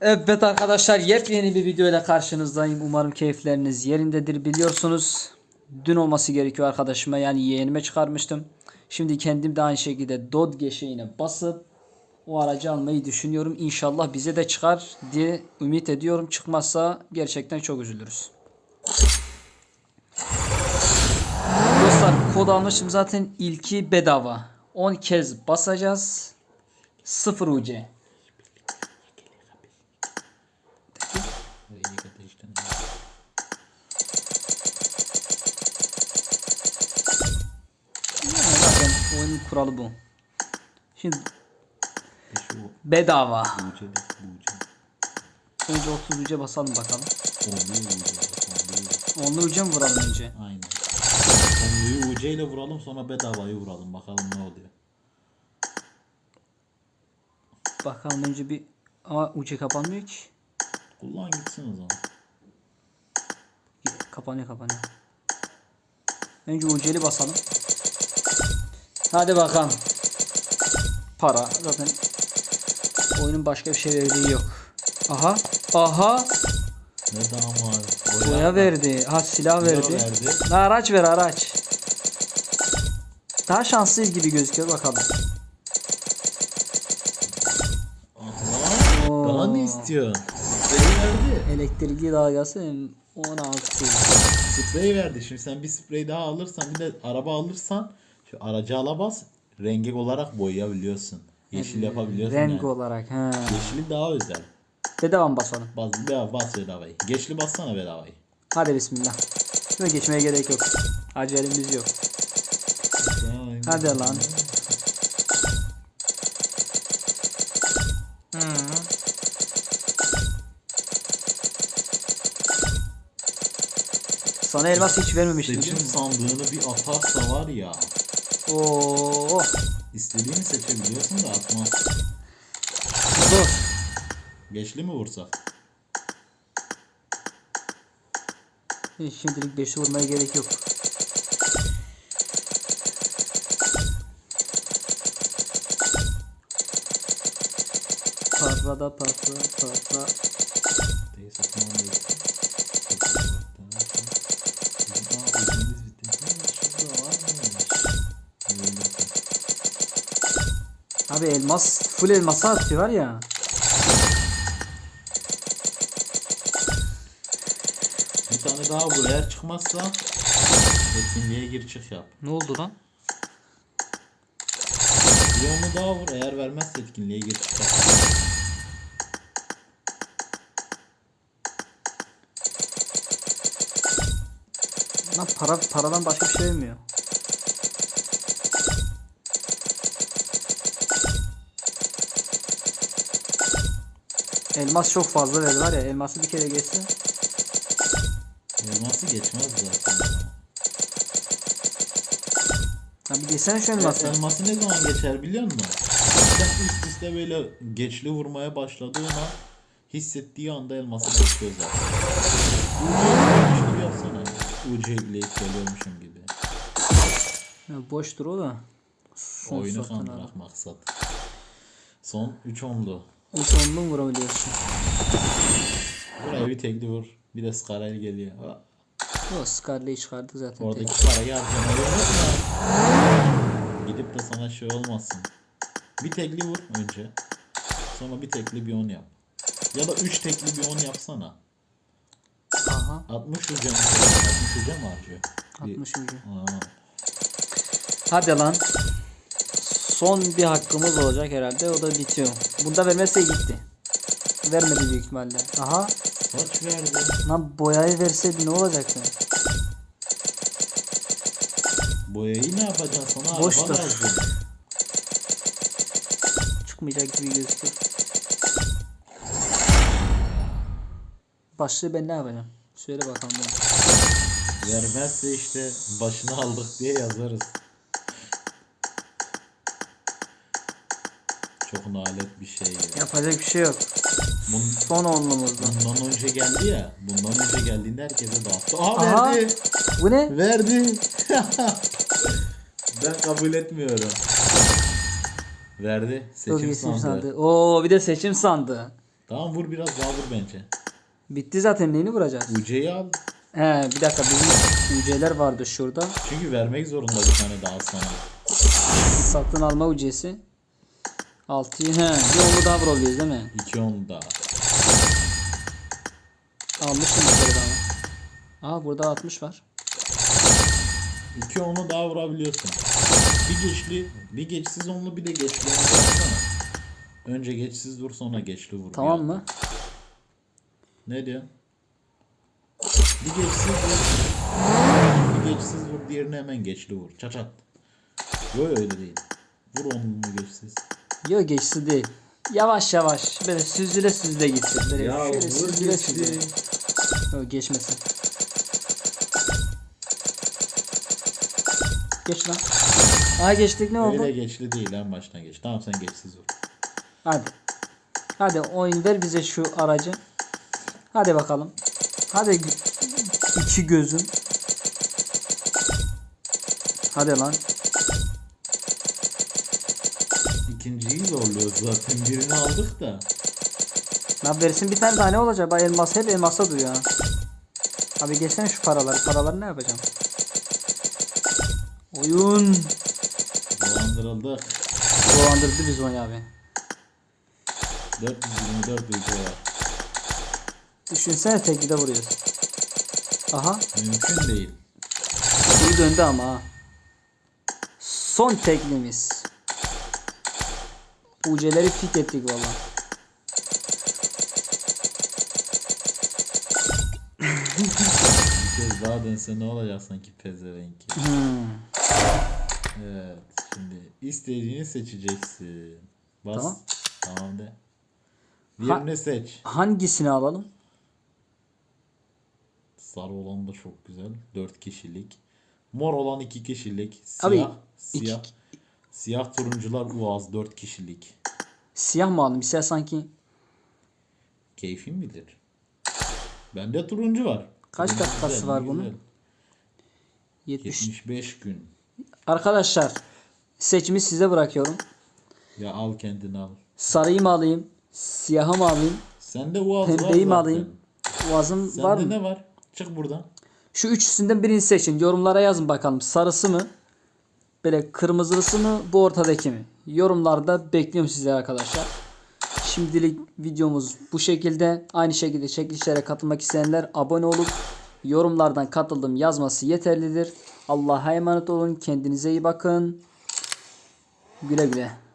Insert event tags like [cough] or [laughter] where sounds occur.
Evet arkadaşlar yepyeni bir video ile karşınızdayım. Umarım keyifleriniz yerindedir. Biliyorsunuz dün olması gerekiyor arkadaşıma yani yeğenime çıkarmıştım. Şimdi kendim de aynı şekilde Dod geçeğine basıp o aracı almayı düşünüyorum. İnşallah bize de çıkar diye ümit ediyorum. Çıkmazsa gerçekten çok üzülürüz. Dostlar kod almışım zaten ilki bedava. 10 kez basacağız. 0 UC. Yani zaten oyunun kuralı bu. Şimdi bedava. Önce 30 uca basalım bakalım. Onlu uca mı vuralım önce? Aynen. Onluyu UC ile vuralım sonra bedavayı vuralım. Bakalım ne oluyor. Bakalım önce bir... Ama uca kapanmıyor ki. Kullan gitsin o zaman. Kapanıyor kapanıyor. Önce uceli basalım. Hadi bakalım. Para zaten oyunun başka bir şey verdiği yok. Aha. Aha. Ne daha var? Boya verdi. Ha silah Silah verdi. verdi. Ha, araç ver araç. Daha şanslıyız gibi gözüküyor bakalım. Aha. Oo. Daha ne istiyorsun? Spreyi verdi. Elektrikli dalgası 16. Spreyi verdi. Şimdi sen bir sprey daha alırsan bir de araba alırsan şu aracı ala bas. Rengi olarak boyayabiliyorsun. Yeşil yapabiliyorsun. Renk yani. olarak. He. Yeşili daha özel. Bedava mı basalım? Bas, bedava, bas bedavayı. Geçli bassana bedavayı. Hadi bismillah. Şuna geçmeye gerek yok. Acelemiz yok. Hadi lan. Sana elmas hiç vermemiştim. Seçim sandığını bir atarsa var ya. Oo, İstediğini seçebiliyorsun da atmaz. zor. Geçli mi vursak? Hiç Şimdilik 5'i vurmaya gerek yok. Parla da parla parla. Değil. Abi elmas full elması atıyor var ya. Bir tane daha vur eğer çıkmazsa etkinliğe gir çık yap. Ne oldu lan? Bir onu daha vur eğer vermezse etkinliğe gir çık yap. Lan para paradan başka bir şey vermiyor. Elmas çok fazla verdi var ya elması bir kere geçse. Elması geçmez zaten. Ha bir geçsene şu Elması. elması. elması ne zaman geçer biliyor musun? Sen üst üste böyle geçli vurmaya başladığın an hissettiği anda elması geçiyor zaten. UC gibi yapsana. UC ile geliyormuşum gibi. Ya boştur o da. Son Oyunu kandırak maksat. Son 3 onlu. Üç onlu mu vurabiliyorsun? Buraya bir tekli vur. Bir de Skarel geliyor. O Scarlet'i çıkardı zaten. Oradaki tek. parayı harcamayı. Gidip de sana şey olmasın. Bir tekli vur önce. Sonra bir tekli bir on yap. Ya da 3 tekli bir on yapsana. Aha 60 hocam. 60 hocam harcıyor. Bir- 60 ucu. Aa, Hadi lan. Son bir hakkımız olacak herhalde. O da bitiyor. Bunda vermezse gitti. Vermedi büyük ihtimalle. Aha. kaç verdi? Lan boyayı verseydi ne olacaktı? Boyayı ne yapacaksın? Sana Boştur. araba lazım. Çıkmayacak gibi gözüküyor. Başlığı ben ne yapacağım? Söyle bakalım. Vermezse işte başını aldık diye yazarız. Çok nalet bir şey ya. Yapacak bir şey yok. Bun, Son onlumuzda. bundan önce geldi ya. Bundan önce geldiğinde herkese dağıttı. Aa Aha. verdi. Bu ne? Verdi. [laughs] ben kabul etmiyorum. Verdi. Seçim iyi seçim sandı. sandı. Oo bir de seçim sandı. Tamam vur biraz daha vur bence. Bitti zaten neyini vuracağız? UC'yi al. He bir dakika bizim UC'ler vardı şurada. Çünkü vermek zorunda bir tane daha sana. Satın alma UC'si. 6'yı he bir onu daha vurabiliyoruz değil mi? İki onu daha. Almıştım bir kere daha. Aa burada 60 var. İki onu daha vurabiliyorsun. Bir geçli, bir geçsiz onlu bir de geçli onlu yapsana. Önce geçsiz vur sonra geçli vur. Tamam Ya. mı? Ne diyorsun? Bir geçsiz vur. Bir geçsiz vur diğerini hemen geçli vur. Çaçat. Yok öyle değil. Vur onlu geçsiz. Yok geçsi değil. Yavaş yavaş böyle süzüle süzüle gitsin. Böyle şöyle süzüle süzüle. Yok geçmesin. Geç lan. Aha geçtik ne oldu? Öyle geçli değil en baştan geç. Tamam sen geçsiz vur. Hadi. Hadi oyun ver bize şu aracı. Hadi bakalım. Hadi iki gözüm. Hadi lan. Zaten. Birini aldık da. Lan versin bir tane daha ne olacak? Bak elmas hep elmasa duruyor ha. Abi geçsene şu paraları. Paraları ne yapacağım? Oyun. Dolandırıldık. Dolandırdı biz oyunu abi. 424 ülke var. Düşünsene tekli de vuruyoruz. Aha. Mümkün değil. Geri döndü ama ha. Son teklimiz. UC'leri fit ettik valla. Bir kez daha dönse ne olacak sanki pezevenk. Hmm. Evet. Şimdi istediğini seçeceksin. Bas. Tamam. Tamam de. Diğerini seç. Hangisini alalım? Sarı olan da çok güzel. 4 kişilik. Mor olan 2 kişilik. Abi, Siyah. iki- Siyah. Turuncular uaz 4 kişilik. Siyah mı alalım? Siyah sanki. Keyfin bilir. Bende turuncu var. Kaç Turuncu dakikası güzel, var güzel. bunun? 70. 75 gün. Arkadaşlar seçimi size bırakıyorum. Ya al kendini al. Sarıyı mı alayım? Siyahı mı alayım? Sende uaz var Pembeyi mi zaten. alayım? Boğazım Sende var mı? ne var? Çık buradan. Şu üçüsünden birini seçin. Yorumlara yazın bakalım. Sarısı mı? Böyle kırmızılısı mı? Bu ortadaki mi? Yorumlarda bekliyorum sizleri arkadaşlar. Şimdilik videomuz bu şekilde. Aynı şekilde çekilişlere katılmak isteyenler abone olup yorumlardan katıldım yazması yeterlidir. Allah'a emanet olun. Kendinize iyi bakın. Güle güle.